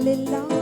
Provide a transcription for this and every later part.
பகலெல்லாம்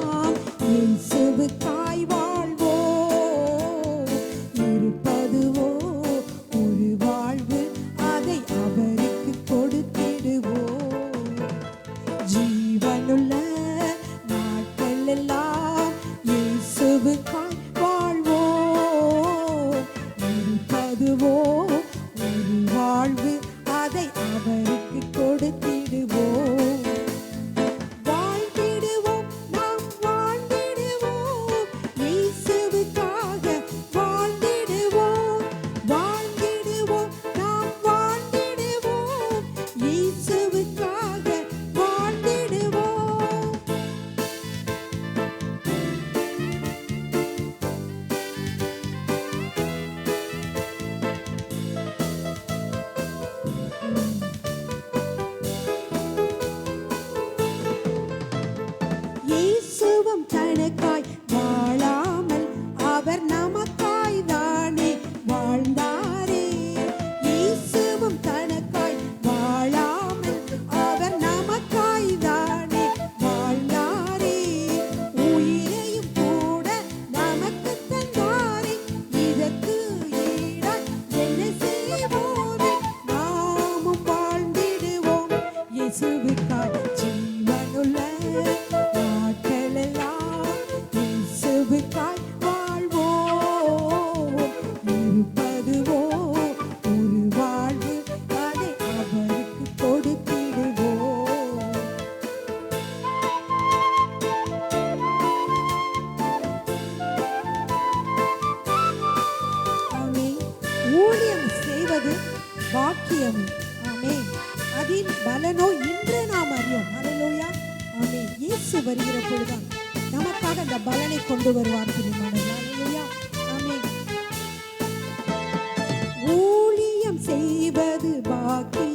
வாக்கியம். ஆமே அதன் பலனோ இன்று நாம் அறியோம் அலையோயா ஆமே இயேசு வருகிற பொழுதுதான் நமக்காக அந்த பலனை கொண்டு வருவார் அலையோயா ஆமே ஊழியம் செய்வது பாக்கியம்